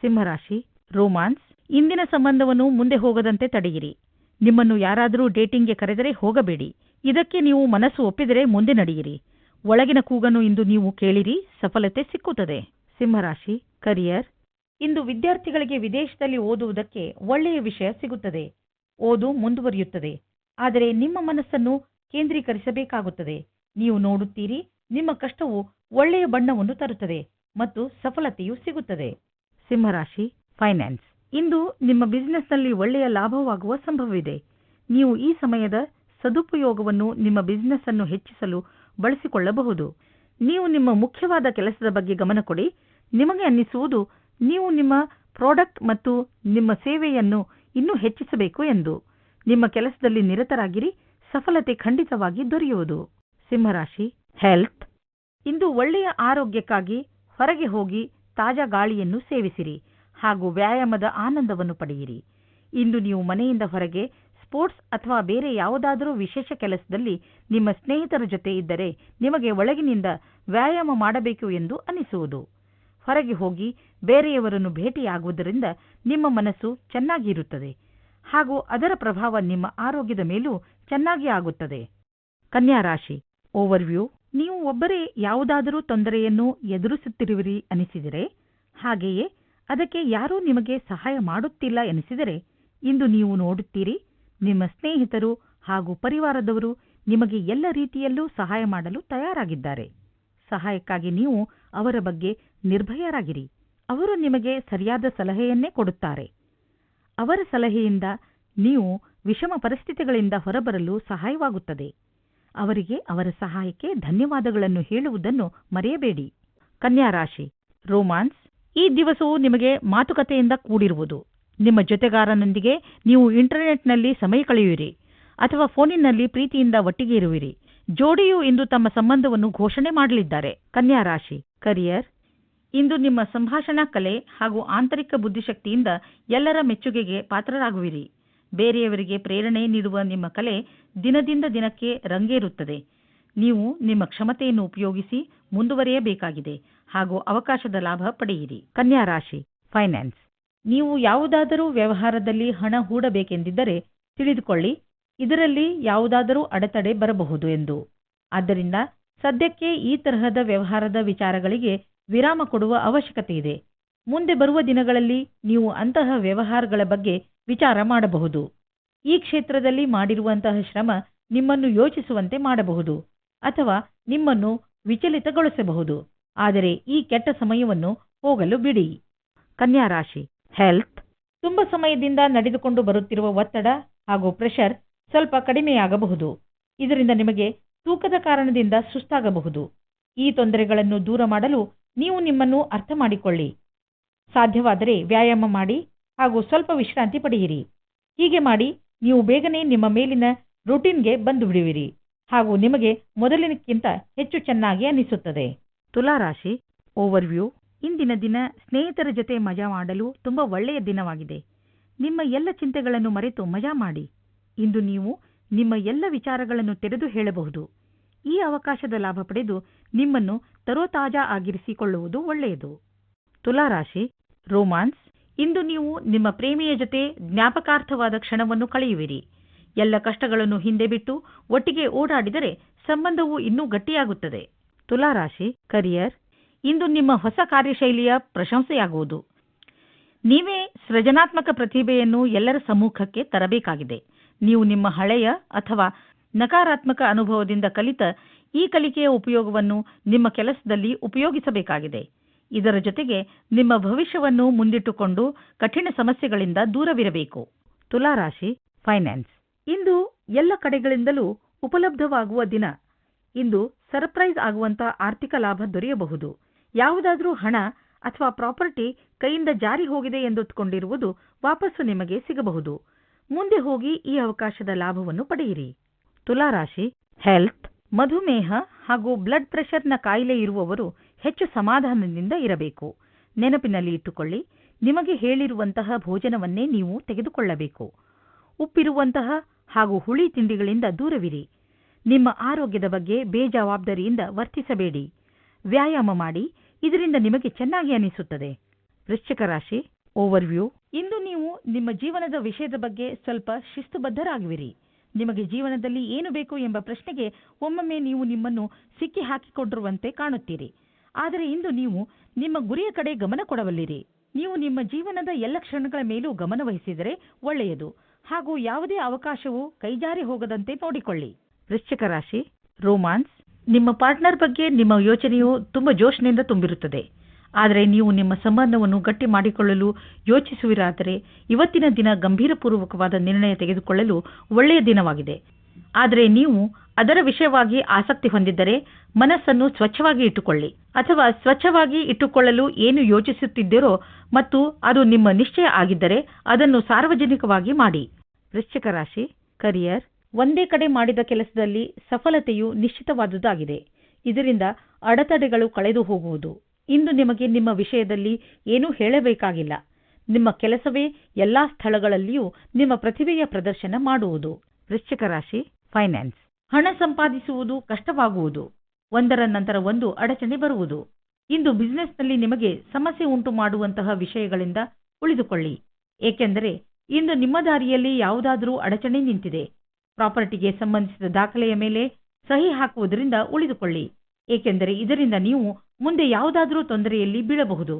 ಸಿಂಹರಾಶಿ, ರೋಮಾನ್ಸ್, ಇಂದಿನ ಸಂಬಂಧವನ್ನು ಮುಂದೆ ಹೋಗದಂತೆ ತಡೆಯಿರಿ. ನಿಮ್ಮನ್ನು ಯಾರಾದರೂ ಡೇಟಿಂಗ್ಗೆ ಕರೆದರೆ ಹೋಗಬೇಡಿ. ಇದಕ್ಕೆ ನೀವು ಮನಸ್ಸು ಒಪ್ಪಿದರೆ ಮುಂದೆ ನಡೆಯಿರಿ. ಒಳಗಿನ ಕೂಗನ್ನು ಇಂದು ನೀವು ಕೇಳಿರಿ, ಸಫಲತೆ ಸಿಕ್ಕುತ್ತದೆ. ಸಿಂಹರಾಶಿ, ಕರಿಯರ್, ಇಂದು ವಿದ್ಯಾರ್ಥಿಗಳಿಗೆ ವಿದೇಶದಲ್ಲಿ ಓದುವುದಕ್ಕೆ ಒಳ್ಳೆಯ ವಿಷಯ ಸಿಗುತ್ತದೆ. ಓದು ಮುಂದುವರಿಯುತ್ತದೆ. ಆದರೆ ನಿಮ್ಮ ಮನಸ್ಸನ್ನು ಕೇಂದ್ರೀಕರಿಸಬೇಕಾಗುತ್ತದೆ. ನೀವು ನೋಡುತ್ತೀರಿ, ನಿಮ್ಮ ಕಷ್ಟವು ಒಳ್ಳೆಯ ಬಣ್ಣವನ್ನು ತರುತ್ತದೆ ಮತ್ತು ಸಫಲತೆಯು ಸಿಗುತ್ತದೆ. ಸಿಂಹರಾಶಿ ಫೈನಾನ್ಸ್ ಇಂದು ನಿಮ್ಮ ಬಿಸಿನೆಸ್ನಲ್ಲಿ ಒಳ್ಳೆಯ ಲಾಭವಾಗುವ ಸಂಭವವಿದೆ. ನೀವು ಈ ಸಮಯದ ಸದುಪಯೋಗವನ್ನು ನಿಮ್ಮ ಬಿಸಿನೆಸ್ ಅನ್ನು ಹೆಚ್ಚಿಸಲು ಬಳಸಿಕೊಳ್ಳಬಹುದು. ನೀವು ನಿಮ್ಮ ಮುಖ್ಯವಾದ ಕೆಲಸದ ಬಗ್ಗೆ ಗಮನ ಕೊಡಿ. ನಿಮಗೆ ಅನ್ನಿಸುವುದು, ನೀವು ನಿಮ್ಮ ಪ್ರಾಡಕ್ಟ್ ಮತ್ತು ನಿಮ್ಮ ಸೇವೆಯನ್ನು ಇನ್ನೂ ಹೆಚ್ಚಿಸಬೇಕು ಎಂದು. ನಿಮ್ಮ ಕೆಲಸದಲ್ಲಿ ನಿರತರಾಗಿರಿ, ಸಫಲತೆ ಖಂಡಿತವಾಗಿ ದೊರೆಯುವುದು. ಸಿಂಹರಾಶಿ ಹೆಲ್ತ್ ಇಂದು ಒಳ್ಳೆಯ ಆರೋಗ್ಯಕ್ಕಾಗಿ ಹೊರಗೆ ಹೋಗಿ ತಾಜಾ ಗಾಳಿಯನ್ನು ಸೇವಿಸಿರಿ ಹಾಗೂ ವ್ಯಾಯಾಮದ ಆನಂದವನ್ನು ಪಡೆಯಿರಿ. ಇಂದು ನೀವು ಮನೆಯಿಂದ ಹೊರಗೆ ಸ್ಪೋರ್ಟ್ಸ್ ಅಥವಾ ಬೇರೆ ಯಾವುದಾದರೂ ವಿಶೇಷ ಕೆಲಸದಲ್ಲಿ ನಿಮ್ಮ ಸ್ನೇಹಿತರ ಜೊತೆ ಇದ್ದರೆ ನಿಮಗೆ ಒಳಗಿನಿಂದ ವ್ಯಾಯಾಮ ಮಾಡಬೇಕು ಎಂದು ಅನಿಸುವುದು. ಹೊರಗೆ ಹೋಗಿ ಬೇರೆಯವರನ್ನು ಭೇಟಿಯಾಗುವುದರಿಂದ ನಿಮ್ಮ ಮನಸ್ಸು ಚೆನ್ನಾಗಿರುತ್ತದೆ ಹಾಗೂ ಅದರ ಪ್ರಭಾವ ನಿಮ್ಮ ಆರೋಗ್ಯದ ಮೇಲೂ ಚೆನ್ನಾಗಿ ಆಗುತ್ತದೆ. ಕನ್ಯಾ ರಾಶಿ ಓವರ್ವ್ಯೂ ನೀವು ಒಬ್ಬರೇ ಯಾವುದಾದರೂ ತೊಂದರೆಯನ್ನು ಎದುರಿಸುತ್ತಿರುವಿರಿ ಅನಿಸಿದರೆ, ಹಾಗೆಯೇ ಅದಕ್ಕೆ ಯಾರೂ ನಿಮಗೆ ಸಹಾಯ ಮಾಡುತ್ತಿಲ್ಲ ಎನಿಸಿದರೆ, ಇಂದು ನೀವು ನೋಡುತ್ತೀರಿ, ನಿಮ್ಮ ಸ್ನೇಹಿತರು ಹಾಗೂ ಪರಿವಾರದವರು ನಿಮಗೆ ಎಲ್ಲ ರೀತಿಯಲ್ಲೂ ಸಹಾಯ ಮಾಡಲು ತಯಾರಾಗಿದ್ದಾರೆ. ಸಹಾಯಕ್ಕಾಗಿ ನೀವು ಅವರ ಬಗ್ಗೆ ನಿರ್ಭಯರಾಗಿರಿ. ಅವರು ನಿಮಗೆ ಸರಿಯಾದ ಸಲಹೆಯನ್ನೇ ಕೊಡುತ್ತಾರೆ. ಅವರ ಸಲಹೆಯಿಂದ ನೀವು ವಿಷಮ ಪರಿಸ್ಥಿತಿಗಳಿಂದ ಹೊರಬರಲು ಸಹಾಯವಾಗುತ್ತದೆ. ಅವರಿಗೆ ಅವರ ಸಹಾಯಕ್ಕೆ ಧನ್ಯವಾದಗಳನ್ನು ಹೇಳುವುದನ್ನು ಮರೆಯಬೇಡಿ. ಕನ್ಯಾ ರಾಶಿ, ರೋಮಾನ್ಸ್, ಈ ದಿವಸವು ನಿಮಗೆ ಮಾತುಕತೆಯಿಂದ ಕೂಡಿರುವುದು. ನಿಮ್ಮ ಜೊತೆಗಾರನೊಂದಿಗೆ ನೀವು ಇಂಟರ್ನೆಟ್ನಲ್ಲಿ ಸಮಯ ಕಳೆಯುವಿರಿ ಅಥವಾ ಫೋನಿನಲ್ಲಿ ಪ್ರೀತಿಯಿಂದ ಒಟ್ಟಿಗೆ ಇರುವಿರಿ. ಜೋಡಿಯು ಇಂದು ತಮ್ಮ ಸಂಬಂಧವನ್ನು ಘೋಷಣೆ ಮಾಡಲಿದ್ದಾರೆ. ಕನ್ಯಾ ರಾಶಿ, ಕರಿಯರ್, ಇಂದು ನಿಮ್ಮ ಸಂಭಾಷಣಾ ಕಲೆ ಹಾಗೂ ಆಂತರಿಕ ಬುದ್ಧಿಶಕ್ತಿಯಿಂದ ಎಲ್ಲರ ಮೆಚ್ಚುಗೆಗೆ ಪಾತ್ರರಾಗುವಿರಿ. ಬೇರೆಯವರಿಗೆ ಪ್ರೇರಣೆ ನೀಡುವ ನಿಮ್ಮ ಕಲೆ ದಿನದಿಂದ ದಿನಕ್ಕೆ ರಂಗೇರುತ್ತದೆ. ನೀವು ನಿಮ್ಮ ಕ್ಷಮತೆಯನ್ನು ಉಪಯೋಗಿಸಿ ಮುಂದುವರಿಯಬೇಕಾಗಿದೆ ಹಾಗೂ ಅವಕಾಶದ ಲಾಭ ಪಡೆಯಿರಿ. ಕನ್ಯಾ ರಾಶಿ ಫೈನಾನ್ಸ್ ನೀವು ಯಾವುದಾದರೂ ವ್ಯವಹಾರದಲ್ಲಿ ಹಣ ಹೂಡಬೇಕೆಂದಿದ್ದರೆ ತಿಳಿದುಕೊಳ್ಳಿ, ಇದರಲ್ಲಿ ಯಾವುದಾದರೂ ಅಡೆತಡೆ ಬರಬಹುದು ಎಂದು. ಆದ್ದರಿಂದ ಸದ್ಯಕ್ಕೆ ಈ ತರಹದ ವ್ಯವಹಾರದ ವಿಚಾರಗಳಿಗೆ ವಿರಾಮ ಕೊಡುವ ಅವಶ್ಯಕತೆ ಇದೆ ಮುಂದೆ ಬರುವ ದಿನಗಳಲ್ಲಿ ನೀವು ಅಂತಹ ವ್ಯವಹಾರಗಳ ಬಗ್ಗೆ ವಿಚಾರ ಮಾಡಬಹುದು. ಈ ಕ್ಷೇತ್ರದಲ್ಲಿ ಮಾಡಿರುವಂತಹ ಶ್ರಮ ನಿಮ್ಮನ್ನು ಯೋಚಿಸುವಂತೆ ಮಾಡಬಹುದು ಅಥವಾ ನಿಮ್ಮನ್ನು ವಿಚಲಿತಗೊಳಿಸಬಹುದು. ಆದರೆ ಈ ಕೆಟ್ಟ ಸಮಯವನ್ನು ಹೋಗಲು ಬಿಡಿ. ಕನ್ಯಾ ರಾಶಿ ಹೆಲ್ತ್ ತುಂಬ ಸಮಯದಿಂದ ನಡೆದುಕೊಂಡು ಬರುತ್ತಿರುವ ಒತ್ತಡ ಹಾಗೂ ಪ್ರೆಷರ್ ಸ್ವಲ್ಪ ಕಡಿಮೆಯಾಗಬಹುದು. ಇದರಿಂದ ನಿಮಗೆ ತೂಕದ ಕಾರಣದಿಂದ ಸುಸ್ತಾಗಬಹುದು. ಈ ತೊಂದರೆಗಳನ್ನು ದೂರ ಮಾಡಲು ನೀವು ನಿಮ್ಮನ್ನು ಅರ್ಥ ಮಾಡಿಕೊಳ್ಳಿ. ಸಾಧ್ಯವಾದರೆ ವ್ಯಾಯಾಮ ಮಾಡಿ ಹಾಗೂ ಸ್ವಲ್ಪ ವಿಶ್ರಾಂತಿ ಪಡೆಯಿರಿ. ಹೀಗೆ ಮಾಡಿ ನೀವು ಬೇಗನೆ ನಿಮ್ಮ ಮೇಲಿನ ರುಟೀನ್ಗೆ ಬಂದು ಬಿಡುವಿರಿ ಹಾಗೂ ನಿಮಗೆ ಮೊದಲಿನಕ್ಕಿಂತ ಹೆಚ್ಚು ಚೆನ್ನಾಗಿ ಅನಿಸುತ್ತದೆ. ತುಲಾರಾಶಿ, ಓವರ್ವ್ಯೂ. ಇಂದಿನ ದಿನ ಸ್ನೇಹಿತರ ಜೊತೆ ಮಜಾ ಮಾಡಲು ತುಂಬ ಒಳ್ಳೆಯ ದಿನವಾಗಿದೆ. ನಿಮ್ಮ ಎಲ್ಲ ಚಿಂತೆಗಳನ್ನು ಮರೆತು ಮಜಾ ಮಾಡಿ. ಇಂದು ನೀವು ನಿಮ್ಮ ಎಲ್ಲ ವಿಚಾರಗಳನ್ನು ತೆರೆದು ಹೇಳಬಹುದು. ಈ ಅವಕಾಶದ ಲಾಭ ಪಡೆದು ನಿಮ್ಮನ್ನು ತರೋತಾಜಾ ಆಗಿರಿಸಿಕೊಳ್ಳುವುದು ಒಳ್ಳೆಯದು. ತುಲಾರಾಶಿ, ರೋಮಾನ್ಸ್. ಇಂದು ನೀವು ನಿಮ್ಮ ಪ್ರೇಮಿಯ ಜೊತೆ ಜ್ಞಾಪಕಾರ್ಥವಾದ ಕ್ಷಣವನ್ನು ಕಳೆಯುವಿರಿ. ಎಲ್ಲ ಕಷ್ಟಗಳನ್ನು ಹಿಂದೆ ಬಿಟ್ಟು ಒಟ್ಟಿಗೆ ಓಡಾಡಿದರೆ ಸಂಬಂಧವು ಇನ್ನೂ ಗಟ್ಟಿಯಾಗುತ್ತದೆ. ತುಲಾರಾಶಿ ಕರಿಯರ್ ಇಂದು ನಿಮ್ಮ ಹೊಸ ಕಾರ್ಯಶೈಲಿಯ ಪ್ರಶಂಸೆಯಾಗುವುದು. ನೀವೇ ಸೃಜನಾತ್ಮಕ ಪ್ರತಿಭೆಯನ್ನು ಎಲ್ಲರ ಸಮ್ಮುಖಕ್ಕೆ ತರಬೇಕಾಗಿದೆ. ನೀವು ನಿಮ್ಮ ಹಳೆಯ ಅಥವಾ ನಕಾರಾತ್ಮಕ ಅನುಭವದಿಂದ ಕಲಿತ ಈ ಕಲಿಕೆಯ ಉಪಯೋಗವನ್ನು ನಿಮ್ಮ ಕೆಲಸದಲ್ಲಿ ಉಪಯೋಗಿಸಬೇಕಾಗಿದೆ. ಇದರ ಜೊತೆಗೆ ನಿಮ್ಮ ಭವಿಷ್ಯವನ್ನು ಮುಂದಿಟ್ಟುಕೊಂಡು ಕಠಿಣ ಸಮಸ್ಯೆಗಳಿಂದ ದೂರವಿರಬೇಕು. ತುಲಾರಾಶಿ ಫೈನಾನ್ಸ್ ಇಂದು ಎಲ್ಲ ಕಡೆಗಳಿಂದಲೂ ಉಪಲಬ್ಧವಾಗುವ ದಿನ. ಇಂದು ಸರ್ಪ್ರೈಸ್ ಆಗುವಂತಹ ಆರ್ಥಿಕ ಲಾಭ ದೊರೆಯಬಹುದು. ಯಾವುದಾದರೂ ಹಣ ಅಥವಾ ಪ್ರಾಪರ್ಟಿ ಕೈಯಿಂದ ಜಾರಿ ಹೋಗಿದೆ ಎಂದುಕೊಂಡಿರುವುದು ವಾಪಸ್ಸು ನಿಮಗೆ ಸಿಗಬಹುದು. ಮುಂದೆ ಹೋಗಿ ಈ ಅವಕಾಶದ ಲಾಭವನ್ನು ಪಡೆಯಿರಿ. ತುಲಾರಾಶಿ ಹೆಲ್ತ್ ಮಧುಮೇಹ ಹಾಗೂ ಬ್ಲಡ್ ಪ್ರೆಷರ್ನ ಕಾಯಿಲೆ ಇರುವವರು ಹೆಚ್ಚು ಸಮಾಧಾನದಿಂದ ಇರಬೇಕು. ನೆನಪಿನಲ್ಲಿ ಇಟ್ಟುಕೊಳ್ಳಿ. ನಿಮಗೆ ಹೇಳಿರುವಂತಹ ಭೋಜನವನ್ನೇ ನೀವು ತೆಗೆದುಕೊಳ್ಳಬೇಕು. ಉಪ್ಪಿರುವಂತಹ ಹಾಗೂ ಹುಳಿ ತಿಂಡಿಗಳಿಂದ ದೂರವಿರಿ. ನಿಮ್ಮ ಆರೋಗ್ಯದ ಬಗ್ಗೆ ಬೇಜವಾಬ್ದಾರಿಯಿಂದ ವರ್ತಿಸಬೇಡಿ. ವ್ಯಾಯಾಮ ಮಾಡಿ. ಇದರಿಂದ ನಿಮಗೆ ಚೆನ್ನಾಗಿ ಅನಿಸುತ್ತದೆ. ವೃಶ್ಚಿಕ ರಾಶಿ ಓವರ್ವ್ಯೂ ಇಂದು ನೀವು ನಿಮ್ಮ ಜೀವನದ ವಿಷಯದ ಬಗ್ಗೆ ಸ್ವಲ್ಪ ಶಿಸ್ತುಬದ್ಧರಾಗುವಿರಿ. ನಿಮಗೆ ಜೀವನದಲ್ಲಿ ಏನು ಬೇಕು ಎಂಬ ಪ್ರಶ್ನೆಗೆ ಒಮ್ಮೊಮ್ಮೆ ನೀವು ನಿಮ್ಮನ್ನು ಸಿಕ್ಕಿ ಹಾಕಿಕೊಂಡಿರುವಂತೆ ಕಾಣುತ್ತೀರಿ. ಆದರೆ ಇಂದು ನೀವು ನಿಮ್ಮ ಗುರಿಯ ಕಡೆ ಗಮನ ಕೊಡಬಲ್ಲಿರಿ. ನೀವು ನಿಮ್ಮ ಜೀವನದ ಎಲ್ಲ ಕ್ಷಣಗಳ ಮೇಲೂ ಗಮನವಹಿಸಿದರೆ ಒಳ್ಳೆಯದು. ಹಾಗೂ ಯಾವುದೇ ಅವಕಾಶವು ಕೈಜಾರಿ ಹೋಗದಂತೆ ನೋಡಿಕೊಳ್ಳಿ. ವೃಶ್ಚಿಕ ರಾಶಿ, ರೋಮಾನ್ಸ್. ನಿಮ್ಮ ಪಾರ್ಟ್ನರ್ ಬಗ್ಗೆ ನಿಮ್ಮ ಯೋಚನೆಯು ತುಂಬಾ ಜೋಶ್ನಿಂದ ತುಂಬಿರುತ್ತದೆ. ಆದರೆ ನೀವು ನಿಮ್ಮ ಸಂಬಂಧವನ್ನು ಗಟ್ಟಿ ಮಾಡಿಕೊಳ್ಳಲು ಯೋಚಿಸುವಿರಾದರೆ ಇವತ್ತಿನ ದಿನ ಗಂಭೀರಪೂರ್ವಕವಾದ ನಿರ್ಣಯ ತೆಗೆದುಕೊಳ್ಳಲು ಒಳ್ಳೆಯ ದಿನವಾಗಿದೆ. ಆದರೆ ನೀವು ಅದರ ವಿಷಯವಾಗಿ ಆಸಕ್ತಿ ಹೊಂದಿದ್ದರೆ ಮನಸ್ಸನ್ನು ಸ್ವಚ್ಛವಾಗಿ ಇಟ್ಟುಕೊಳ್ಳಿ ಅಥವಾ ಸ್ವಚ್ಛವಾಗಿ ಇಟ್ಟುಕೊಳ್ಳಲು ಏನು ಯೋಚಿಸುತ್ತಿದ್ದೀರೋ ಮತ್ತು ಅದು ನಿಮ್ಮ ನಿಶ್ಚಯ ಆಗಿದ್ದರೆ ಅದನ್ನು ಸಾರ್ವಜನಿಕವಾಗಿ ಮಾಡಿ. ವೃಶ್ಚಿಕ ರಾಶಿ ಕರಿಯರ್ ಒಂದೇ ಕಡೆ ಮಾಡಿದ ಕೆಲಸದಲ್ಲಿ ಸಫಲತೆಯು ನಿಶ್ಚಿತವಾದುದಾಗಿದೆ. ಇದರಿಂದ ಅಡೆತಡೆಗಳು ಕಳೆದು ಹೋಗುವುದು. ಇಂದು ನಿಮಗೆ ನಿಮ್ಮ ವಿಷಯದಲ್ಲಿ ಏನೂ ಹೇಳಬೇಕಾಗಿಲ್ಲ. ನಿಮ್ಮ ಕೆಲಸವೇ ಎಲ್ಲಾ ಸ್ಥಳಗಳಲ್ಲಿಯೂ ನಿಮ್ಮ ಪ್ರತಿಭೆಯ ಪ್ರದರ್ಶನ ಮಾಡುವುದು. ವೃಶ್ಚಿಕ ರಾಶಿ ಫೈನಾನ್ಸ್ ಹಣ ಸಂಪಾದಿಸುವುದು ಕಷ್ಟವಾಗುವುದು. ಒಂದರ ನಂತರ ಒಂದು ಅಡಚಣೆ ಬರುವುದು. ಇಂದು ಬಿಸಿನೆಸ್ನಲ್ಲಿ ನಿಮಗೆ ಸಮಸ್ಯೆ ಉಂಟು ಮಾಡುವಂತಹ ವಿಷಯಗಳಿಂದ ಉಳಿದುಕೊಳ್ಳಿ. ಏಕೆಂದರೆ ಇಂದು ನಿಮ್ಮ ದಾರಿಯಲ್ಲಿ ಯಾವುದಾದರೂ ಅಡಚಣೆ ನಿಂತಿದೆ. ಪ್ರಾಪರ್ಟಿಗೆ ಸಂಬಂಧಿಸಿದ ದಾಖಲೆಯ ಮೇಲೆ ಸಹಿ ಹಾಕುವುದರಿಂದ ಉಳಿದುಕೊಳ್ಳಿ. ಏಕೆಂದರೆ ಇದರಿಂದ ನೀವು ಮುಂದೆ ಯಾವುದಾದರೂ ತೊಂದರೆಯಲ್ಲಿ ಬೀಳಬಹುದು.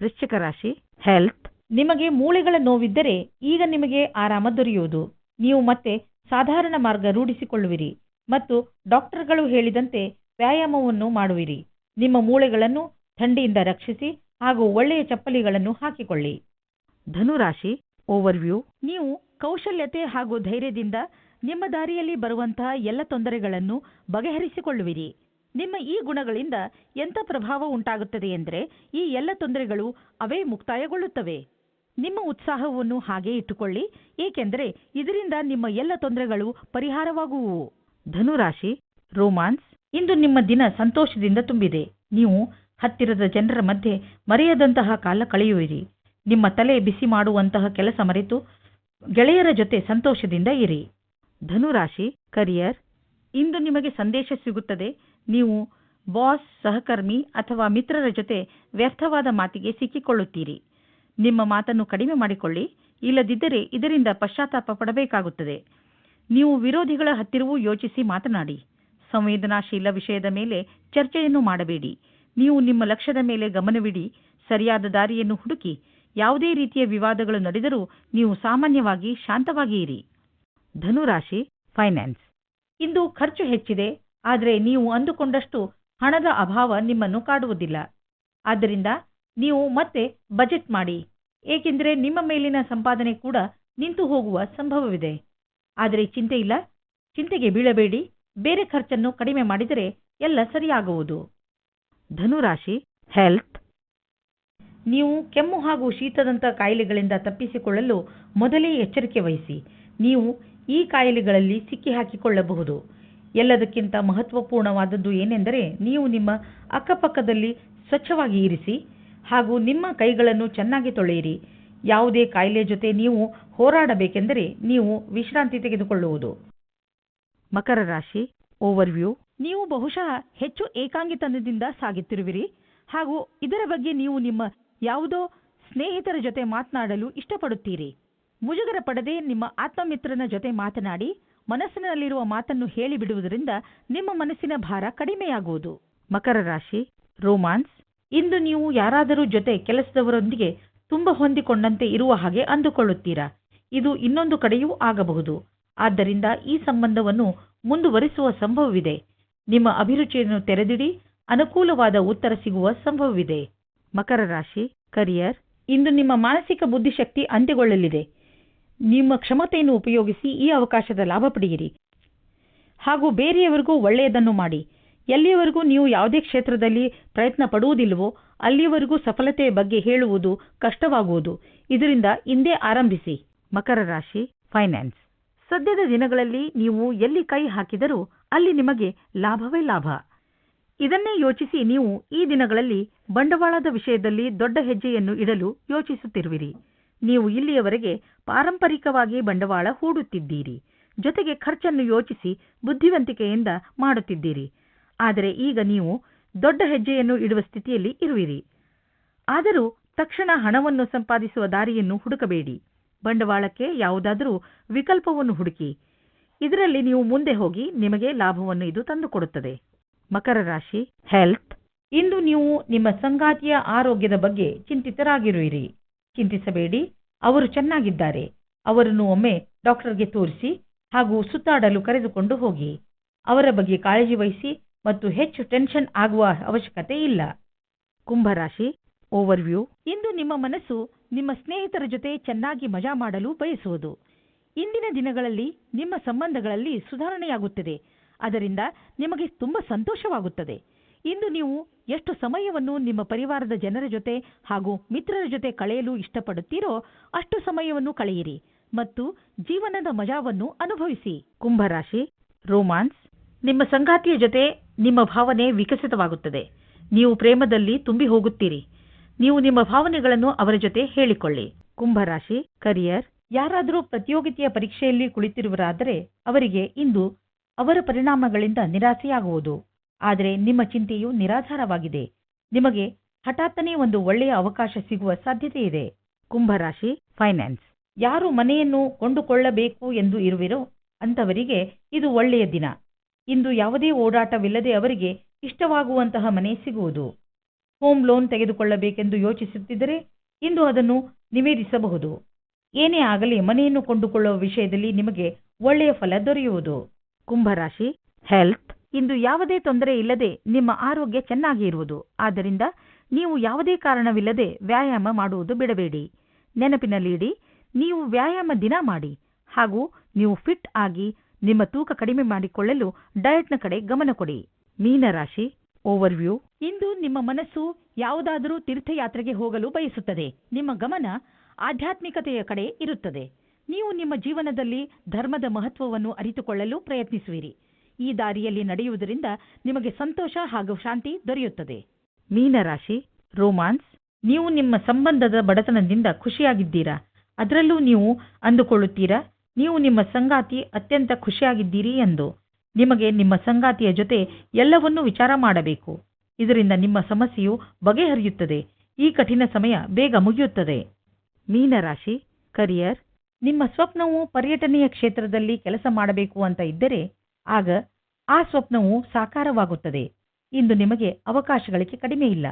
ವೃಶ್ಚಿಕ ರಾಶಿ ಹೆಲ್ತ್ ನಿಮಗೆ ಮೂಳೆಗಳ ನೋವಿದ್ದರೆ ಈಗ ನಿಮಗೆ ಆರಾಮ ದೊರೆಯುವುದು. ನೀವು ಮತ್ತೆ ಸಾಧಾರಣ ಮಾರ್ಗ ರೂಢಿಸಿಕೊಳ್ಳುವಿರಿ ಮತ್ತು ಡಾಕ್ಟರ್ಗಳು ಹೇಳಿದಂತೆ ವ್ಯಾಯಾಮವನ್ನು ಮಾಡುವಿರಿ. ನಿಮ್ಮ ಮೂಳೆಗಳನ್ನು ಥಂಡಿಯಿಂದ ರಕ್ಷಿಸಿ ಹಾಗೂ ಒಳ್ಳೆಯ ಚಪ್ಪಲಿಗಳನ್ನು ಹಾಕಿಕೊಳ್ಳಿ. ಧನುರಾಶಿ, ಓವರ್ವ್ಯೂ, ನೀವು ಕೌಶಲ್ಯತೆ ಹಾಗೂ ಧೈರ್ಯದಿಂದ ನಿಮ್ಮ ದಾರಿಯಲ್ಲಿ ಬರುವಂತಹ ಎಲ್ಲ ತೊಂದರೆಗಳನ್ನು ಬಗೆಹರಿಸಿಕೊಳ್ಳುವಿರಿ. ನಿಮ್ಮ ಈ ಗುಣಗಳಿಂದ ಎಂಥ ಪ್ರಭಾವ ಉಂಟಾಗುತ್ತದೆ ಎಂದರೆ ಈ ಎಲ್ಲ ತೊಂದರೆಗಳು ಅವೇ ಮುಕ್ತಾಯಗೊಳ್ಳುತ್ತವೆ. ನಿಮ್ಮ ಉತ್ಸಾಹವನ್ನು ಹಾಗೆ ಇಟ್ಟುಕೊಳ್ಳಿ, ಏಕೆಂದರೆ ಇದರಿಂದ ನಿಮ್ಮ ಎಲ್ಲ ತೊಂದರೆಗಳು ಪರಿಹಾರವಾಗುವು. ಧನುರಾಶಿ, ರೋಮಾನ್ಸ್, ಇಂದು ನಿಮ್ಮ ದಿನ ಸಂತೋಷದಿಂದ ತುಂಬಿದೆ. ನೀವು ಹತ್ತಿರದ ಜನರ ಮಧ್ಯೆ ಮರೆಯದಂತಹ ಕಾಲ ಕಳೆಯುವಿರಿ. ನಿಮ್ಮ ತಲೆ ಬಿಸಿ ಮಾಡುವಂತಹ ಕೆಲಸ ಮರೆತು ಗೆಳೆಯರ ಜೊತೆ ಸಂತೋಷದಿಂದ ಇರಿ. ಧನುರಾಶಿ, ಕರಿಯರ್, ಇಂದು ನಿಮಗೆ ಸಂದೇಶ ಸಿಗುತ್ತದೆ. ನೀವು ಬಾಸ್, ಸಹಕರ್ಮಿ ಅಥವಾ ಮಿತ್ರರ ಜೊತೆ ವ್ಯರ್ಥವಾದ ಮಾತಿಗೆ ಸಿಕ್ಕಿಕೊಳ್ಳುತ್ತೀರಿ. ನಿಮ್ಮ ಮಾತನ್ನು ಕಡಿಮೆ ಮಾಡಿಕೊಳ್ಳಿ, ಇಲ್ಲದಿದ್ದರೆ ಇದರಿಂದ ಪಶ್ಚಾತ್ತಾಪ ಪಡಬೇಕಾಗುತ್ತದೆ. ನೀವು ವಿರೋಧಿಗಳ ಹತ್ತಿರವೂ ಯೋಚಿಸಿ ಮಾತನಾಡಿ. ಸಂವೇದನಾಶೀಲ ವಿಷಯದ ಮೇಲೆ ಚರ್ಚೆಯನ್ನು ಮಾಡಬೇಡಿ. ನೀವು ನಿಮ್ಮ ಲಕ್ಷ್ಯದ ಮೇಲೆ ಗಮನವಿಡಿ, ಸರಿಯಾದ ದಾರಿಯನ್ನು ಹುಡುಕಿ, ಯಾವುದೇ ರೀತಿಯ ವಿವಾದಗಳು ನಡೆದರೂ ನೀವು ಸಾಮಾನ್ಯವಾಗಿ ಶಾಂತವಾಗಿ ಇರಿ. ಧನುರಾಶಿ, ಫೈನಾನ್ಸ್. ಇಂದು ಖರ್ಚು ಹೆಚ್ಚಿದೆ, ಆದರೆ ನೀವು ಅಂದುಕೊಂಡಷ್ಟು ಹಣದ ಅಭಾವ ನಿಮ್ಮನ್ನು ಕಾಡುವುದಿಲ್ಲ. ಆದ್ದರಿಂದ ನೀವು ಮತ್ತೆ ಬಜೆಟ್ ಮಾಡಿ. ಏಕೆಂದರೆ ನಿಮ್ಮ ಮೇಲಿನ ಸಂಪಾದನೆ ಕೂಡ ನಿಂತು ಹೋಗುವ ಸಂಭವವಿದೆ. ಆದರೆ ಚಿಂತೆ ಇಲ್ಲ. ಚಿಂತೆಗೆ ಬೀಳಬೇಡಿ. ಬೇರೆ ಖರ್ಚನ್ನು ಕಡಿಮೆ ಮಾಡಿದರೆ ಎಲ್ಲ ಸರಿಯಾಗುವುದು. ಧನುರಾಶಿ ಹೆಲ್ತ್ ನೀವು ಕೆಮ್ಮು ಹಾಗೂ ಶೀತದಂಥ ಕಾಯಿಲೆಗಳಿಂದ ತಪ್ಪಿಸಿಕೊಳ್ಳಲು ಮೊದಲೇ ಎಚ್ಚರಿಕೆ ವಹಿಸಿ. ನೀವು ಈ ಕಾಯಿಲೆಗಳಲ್ಲಿ ಸಿಕ್ಕಿಹಾಕಿಕೊಳ್ಳಬಹುದು. ಎಲ್ಲದಕ್ಕಿಂತ ಮಹತ್ವಪೂರ್ಣವಾದದ್ದು ಏನೆಂದರೆ ನೀವು ನಿಮ್ಮ ಅಕ್ಕಪಕ್ಕದಲ್ಲಿ ಸ್ವಚ್ಛವಾಗಿ ಇರಿಸಿ ಹಾಗೂ ನಿಮ್ಮ ಕೈಗಳನ್ನು ಚೆನ್ನಾಗಿ ತೊಳೆಯಿರಿ. ಯಾವುದೇ ಕಾಯಿಲೆ ಜೊತೆ ನೀವು ಹೋರಾಡಬೇಕೆಂದರೆ ನೀವು ವಿಶ್ರಾಂತಿ ತೆಗೆದುಕೊಳ್ಳುವುದು. ಮಕರ ರಾಶಿ ಓವರ್ವ್ಯೂ ನೀವು ಬಹುಶಃ ಹೆಚ್ಚು ಏಕಾಂಗಿತನದಿಂದ ಸಾಗುತ್ತಿರುವಿರಿ. ಹಾಗೂ ಇದರ ಬಗ್ಗೆ ನೀವು ನಿಮ್ಮ ಯಾವುದೋ ಸ್ನೇಹಿತರ ಜೊತೆ ಮಾತನಾಡಲು ಇಷ್ಟಪಡುತ್ತೀರಿ. ಮುಜುಗರ ಪಡದೆ ನಿಮ್ಮ ಆತ್ಮಮಿತ್ರನ ಜೊತೆ ಮಾತನಾಡಿ, ಮನಸ್ಸಿನಲ್ಲಿರುವ ಮಾತನ್ನು ಹೇಳಿಬಿಡುವುದರಿಂದ ನಿಮ್ಮ ಮನಸ್ಸಿನ ಭಾರ ಕಡಿಮೆಯಾಗುವುದು. ಮಕರ ರಾಶಿ ರೋಮಾನ್ಸ್ ಇಂದು ನೀವು ಯಾರಾದರೂ ಜೊತೆ ಕೆಲಸದವರೊಂದಿಗೆ ತುಂಬ ಹೊಂದಿಕೊಂಡಂತೆ ಇರುವ ಹಾಗೆ ಅಂದುಕೊಳ್ಳುತ್ತೀರಾ? ಇದು ಇನ್ನೊಂದು ಕಡೆಯೂ ಆಗಬಹುದು. ಆದ್ದರಿಂದ ಈ ಸಂಬಂಧವನ್ನು ಮುಂದುವರಿಸುವ ಸಂಭವವಿದೆ. ನಿಮ್ಮ ಅಭಿರುಚಿಯನ್ನು ತೆರೆದಿಡಿ, ಅನುಕೂಲವಾದ ಉತ್ತರ ಸಿಗುವ ಸಂಭವವಿದೆ. ಮಕರ ರಾಶಿ ಕರಿಯರ್ ಇಂದು ನಿಮ್ಮ ಮಾನಸಿಕ ಬುದ್ಧಿಶಕ್ತಿ ಅಂತ್ಯಗೊಳ್ಳಲಿದೆ. ನಿಮ್ಮ ಕ್ಷಮತೆಯನ್ನು ಉಪಯೋಗಿಸಿ ಈ ಅವಕಾಶದ ಲಾಭ ಪಡೆಯಿರಿ. ಹಾಗೂ ಬೇರೆಯವರಿಗೂ ಒಳ್ಳೆಯದನ್ನು ಮಾಡಿ. ಎಲ್ಲಿಯವರೆಗೂ ನೀವು ಯಾವುದೇ ಕ್ಷೇತ್ರದಲ್ಲಿ ಪ್ರಯತ್ನ ಪಡುವುದಿಲ್ಲವೋ ಅಲ್ಲಿಯವರೆಗೂ ಸಫಲತೆಯ ಬಗ್ಗೆ ಹೇಳುವುದು ಕಷ್ಟವಾಗುವುದು. ಇದರಿಂದ ಇಂದೇ ಆರಂಭಿಸಿ. ಮಕರ ರಾಶಿ ಫೈನಾನ್ಸ್ ಸದ್ಯದ ದಿನಗಳಲ್ಲಿ ನೀವು ಎಲ್ಲಿ ಕೈ ಹಾಕಿದರೂ ಅಲ್ಲಿ ನಿಮಗೆ ಲಾಭವೇ ಲಾಭ. ಇದನ್ನೇ ಯೋಚಿಸಿ ನೀವು ಈ ದಿನಗಳಲ್ಲಿ ಬಂಡವಾಳದ ವಿಷಯದಲ್ಲಿ ದೊಡ್ಡ ಹೆಜ್ಜೆಯನ್ನು ಇಡಲು ಯೋಚಿಸುತ್ತಿರುವಿರಿ. ನೀವು ಇಲ್ಲಿಯವರೆಗೆ ಪಾರಂಪರಿಕವಾಗಿ ಬಂಡವಾಳ ಹೂಡುತ್ತಿದ್ದೀರಿ. ಜೊತೆಗೆ ಖರ್ಚನ್ನು ಯೋಚಿಸಿ ಬುದ್ಧಿವಂತಿಕೆಯಿಂದ ಮಾಡುತ್ತಿದ್ದೀರಿ. ಆದರೆ ಈಗ ನೀವು ದೊಡ್ಡ ಹೆಜ್ಜೆಯನ್ನು ಇಡುವ ಸ್ಥಿತಿಯಲ್ಲಿ ಇರುವಿರಿ. ಆದರೂ ತಕ್ಷಣ ಹಣವನ್ನು ಸಂಪಾದಿಸುವ ದಾರಿಯನ್ನು ಹುಡುಕಬೇಡಿ. ಬಂಡವಾಳಕ್ಕೆ ಯಾವುದಾದರೂ ವಿಕಲ್ಪವನ್ನು ಹುಡುಕಿ. ಇದರಲ್ಲಿ ನೀವು ಮುಂದೆ ಹೋಗಿ ನಿಮಗೆ ಲಾಭವನ್ನು ಇದು ತಂದುಕೊಡುತ್ತದೆ. ಮಕರ ರಾಶಿ ಹೆಲ್ತ್ ಇಂದು ನೀವು ನಿಮ್ಮ ಸಂಗಾತಿಯ ಆರೋಗ್ಯದ ಬಗ್ಗೆ ಚಿಂತಿತರಾಗಿರುವಿರಿ. ಚಿಂತಿಸಬೇಡಿ, ಅವರು ಚೆನ್ನಾಗಿದ್ದಾರೆ. ಅವರನ್ನು ಒಮ್ಮೆ ಡಾಕ್ಟರ್ಗೆ ತೋರಿಸಿ ಹಾಗೂ ಸುತ್ತಾಡಲು ಕರೆದುಕೊಂಡು ಹೋಗಿ. ಅವರ ಬಗ್ಗೆ ಕಾಳಜಿ ವಹಿಸಿ ಮತ್ತು ಹೆಚ್ಚು ಟೆನ್ಷನ್ ಆಗುವ ಅವಶ್ಯಕತೆ ಇಲ್ಲ. ಕುಂಭರಾಶಿ ಓವರ್ವ್ಯೂ ಇಂದು ನಿಮ್ಮ ಮನಸ್ಸು ನಿಮ್ಮ ಸ್ನೇಹಿತರ ಜೊತೆ ಚೆನ್ನಾಗಿ ಮಜಾ ಮಾಡಲು ಬಯಸುವುದು. ಇಂದಿನ ದಿನಗಳಲ್ಲಿ ನಿಮ್ಮ ಸಂಬಂಧಗಳಲ್ಲಿ ಸುಧಾರಣೆಯಾಗುತ್ತದೆ. ಅದರಿಂದ ನಿಮಗೆ ತುಂಬ ಸಂತೋಷವಾಗುತ್ತದೆ. ಇಂದು ನೀವು ಎಷ್ಟು ಸಮಯವನ್ನು ನಿಮ್ಮ ಪರಿವಾರದ ಜನರ ಜೊತೆ ಹಾಗೂ ಮಿತ್ರರ ಜೊತೆ ಕಳೆಯಲು ಇಷ್ಟಪಡುತ್ತೀರೋ ಅಷ್ಟು ಸಮಯವನ್ನು ಕಳೆಯಿರಿ ಮತ್ತು ಜೀವನದ ಮಜಾವನ್ನು ಅನುಭವಿಸಿ. ಕುಂಭರಾಶಿ ರೋಮಾನ್ಸ್ ನಿಮ್ಮ ಸಂಗಾತಿಯ ಜೊತೆ ನಿಮ್ಮ ಭಾವನೆ ವಿಕಸಿತವಾಗುತ್ತದೆ. ನೀವು ಪ್ರೇಮದಲ್ಲಿ ತುಂಬಿ ಹೋಗುತ್ತೀರಿ. ನೀವು ನಿಮ್ಮ ಭಾವನೆಗಳನ್ನು ಅವರ ಜೊತೆ ಹೇಳಿಕೊಳ್ಳಿ. ಕುಂಭರಾಶಿ ಕರಿಯರ್ ಯಾರಾದರೂ ಪ್ರತಿಯೋಗಿತೆಯ ಪರೀಕ್ಷೆಯಲ್ಲಿ ಕುಳಿತಿರುವರಾದರೆ ಅವರಿಗೆ ಇಂದು ಅವರ ಪರಿಣಾಮಗಳಿಂದ ನಿರಾಸೆಯಾಗುವುದು. ಆದರೆ ನಿಮ್ಮ ಚಿಂತೆಯು ನಿರಾಧಾರವಾಗಿದೆ. ನಿಮಗೆ ಹಠಾತ್ತನೇ ಒಂದು ಒಳ್ಳೆಯ ಅವಕಾಶ ಸಿಗುವ ಸಾಧ್ಯತೆ ಇದೆ. ಕುಂಭರಾಶಿ ಫೈನಾನ್ಸ್ ಯಾರು ಮನೆಯನ್ನು ಕೊಂಡುಕೊಳ್ಳಬೇಕು ಎಂದು ಇರುವಿರೋ ಅಂತವರಿಗೆ ಇದು ಒಳ್ಳೆಯ ದಿನ. ಇಂದು ಯಾವುದೇ ಓಡಾಟವಿಲ್ಲದೆ ಅವರಿಗೆ ಇಷ್ಟವಾಗುವಂತಹ ಮನೆ ಸಿಗುವುದು. ಹೋಮ್ ಲೋನ್ ತೆಗೆದುಕೊಳ್ಳಬೇಕೆಂದು ಯೋಚಿಸುತ್ತಿದ್ದರೆ ಇಂದು ಅದನ್ನು ನಿವೇದಿಸಬಹುದು. ಏನೇ ಆಗಲಿ ಮನೆಯನ್ನು ಕೊಂಡುಕೊಳ್ಳುವ ವಿಷಯದಲ್ಲಿ ನಿಮಗೆ ಒಳ್ಳೆಯ ಫಲ ದೊರೆಯುವುದು. ಕುಂಭರಾಶಿ ಹೆಲ್ತ್ ಇಂದು ಯಾವುದೇ ತೊಂದರೆ ಇಲ್ಲದೆ ನಿಮ್ಮ ಆರೋಗ್ಯ ಚೆನ್ನಾಗಿ ಇರುವುದು. ಆದ್ದರಿಂದ ನೀವು ಯಾವುದೇ ಕಾರಣವಿಲ್ಲದೆ ವ್ಯಾಯಾಮ ಮಾಡುವುದು ಬಿಡಬೇಡಿ. ನೆನಪಿನಲ್ಲಿಡಿ, ನೀವು ವ್ಯಾಯಾಮ ದಿನ ಮಾಡಿ ಹಾಗೂ ನೀವು ಫಿಟ್ ಆಗಿ ನಿಮ್ಮ ತೂಕ ಕಡಿಮೆ ಮಾಡಿಕೊಳ್ಳಲು ಡಯಟ್ನ ಕಡೆ ಗಮನ ಕೊಡಿ. ಮೀನರಾಶಿ ಓವರ್ವ್ಯೂ ಇಂದು ನಿಮ್ಮ ಮನಸ್ಸು ಯಾವುದಾದರೂ ತೀರ್ಥಯಾತ್ರೆಗೆ ಹೋಗಲು ಬಯಸುತ್ತದೆ. ನಿಮ್ಮ ಗಮನ ಆಧ್ಯಾತ್ಮಿಕತೆಯ ಕಡೆ ಇರುತ್ತದೆ. ನೀವು ನಿಮ್ಮ ಜೀವನದಲ್ಲಿ ಧರ್ಮದ ಮಹತ್ವವನ್ನು ಅರಿತುಕೊಳ್ಳಲು ಪ್ರಯತ್ನಿಸುವಿರಿ. ಈ ದಾರಿಯಲ್ಲಿ ನಡೆಯುವುದರಿಂದ ನಿಮಗೆ ಸಂತೋಷ ಹಾಗೂ ಶಾಂತಿ ದೊರೆಯುತ್ತದೆ. ಮೀನರಾಶಿ ರೋಮಾನ್ಸ್ ನೀವು ನಿಮ್ಮ ಸಂಬಂಧದ ಬಡತನದಿಂದ ಖುಷಿಯಾಗಿದ್ದೀರಾ? ಅದರಲ್ಲೂ ನೀವು ಅಂದುಕೊಳ್ಳುತ್ತೀರಾ? ನೀವು ನಿಮ್ಮ ಸಂಗಾತಿ ಅತ್ಯಂತ ಖುಷಿಯಾಗಿದ್ದೀರಿ ಎಂದು ನಿಮಗೆ ನಿಮ್ಮ ಸಂಗಾತಿಯ ಜೊತೆ ಎಲ್ಲವನ್ನೂ ವಿಚಾರ ಮಾಡಬೇಕು. ಇದರಿಂದ ನಿಮ್ಮ ಸಮಸ್ಯೆಯು ಬಗೆಹರಿಯುತ್ತದೆ. ಈ ಕಠಿಣ ಸಮಯ ಬೇಗ ಮುಗಿಯುತ್ತದೆ. ಮೀನರಾಶಿ, ಕರಿಯರ್, ನಿಮ್ಮ ಸ್ವಪ್ನವು ಪರ್ಯಟನೆಯ ಕ್ಷೇತ್ರದಲ್ಲಿ ಕೆಲಸ ಮಾಡಬೇಕು ಅಂತ ಇದ್ದರೆ ಆಗ ಆ ಸ್ವಪ್ನವು ಸಾಕಾರವಾಗುತ್ತದೆ. ಇಂದು ನಿಮಗೆ ಅವಕಾಶಗಳಿಗೆ ಕಡಿಮೆ ಇಲ್ಲ.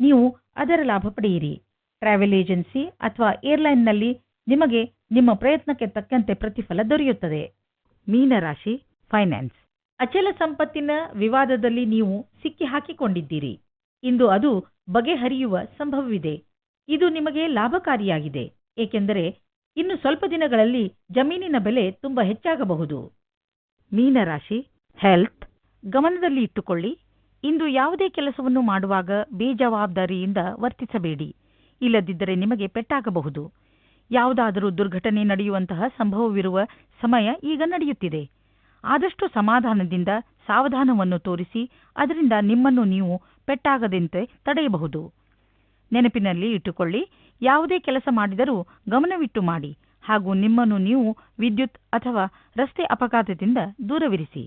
ನೀವು ಅದರ ಲಾಭ ಪಡೆಯಿರಿ. ಟ್ರಾವೆಲ್ ಏಜೆನ್ಸಿ ಅಥವಾ ಏರ್ಲೈನ್ನಲ್ಲಿ ನಿಮಗೆ ನಿಮ್ಮ ಪ್ರಯತ್ನಕ್ಕೆ ತಕ್ಕಂತೆ ಪ್ರತಿಫಲ ದೊರೆಯುತ್ತದೆ. ಮೀನರಾಶಿ ಫೈನಾನ್ಸ್ ಅಚಲ ಸಂಪತ್ತಿನ ವಿವಾದದಲ್ಲಿ ನೀವು ಸಿಕ್ಕಿ ಹಾಕಿಕೊಂಡಿದ್ದೀರಿ. ಇಂದು ಅದು ಬಗೆಹರಿಯುವ ಸಂಭವವಿದೆ. ಇದು ನಿಮಗೆ ಲಾಭಕಾರಿಯಾಗಿದೆ. ಏಕೆಂದರೆ ಇನ್ನು ಸ್ವಲ್ಪ ದಿನಗಳಲ್ಲಿ ಜಮೀನಿನ ಬೆಲೆ ತುಂಬಾ ಹೆಚ್ಚಾಗಬಹುದು. ಮೀನರಾಶಿ ಹೆಲ್ತ್ ಗಮನದಲ್ಲಿ ಇಟ್ಟುಕೊಳ್ಳಿ. ಇಂದು ಯಾವುದೇ ಕೆಲಸವನ್ನು ಮಾಡುವಾಗ ಬೇಜವಾಬ್ದಾರಿಯಿಂದ ವರ್ತಿಸಬೇಡಿ. ಇಲ್ಲದಿದ್ದರೆ ನಿಮಗೆ ಪೆಟ್ಟಾಗಬಹುದು. ಯಾವುದಾದರೂ ದುರ್ಘಟನೆ ನಡೆಯುವಂತಹ ಸಂಭವವಿರುವ ಸಮಯ ಈಗ ನಡೆಯುತ್ತಿದೆ. ಆದಷ್ಟು ಸಮಾಧಾನದಿಂದ ಸಾವಧಾನವನ್ನು ತೋರಿಸಿ, ಅದರಿಂದ ನಿಮ್ಮನ್ನು ನೀವು ಪೆಟ್ಟಾಗದಂತೆ ತಡೆಯಬಹುದು. ನೆನಪಿನಲ್ಲಿ ಇಟ್ಟುಕೊಳ್ಳಿ, ಯಾವುದೇ ಕೆಲಸ ಮಾಡಿದರೂ ಗಮನವಿಟ್ಟು ಮಾಡಿ, ಹಾಗೂ ನಿಮ್ಮನ್ನು ನೀವು ವಿದ್ಯುತ್ ಅಥವಾ ರಸ್ತೆ ಅಪಘಾತದಿಂದ ದೂರವಿರಿಸಿ.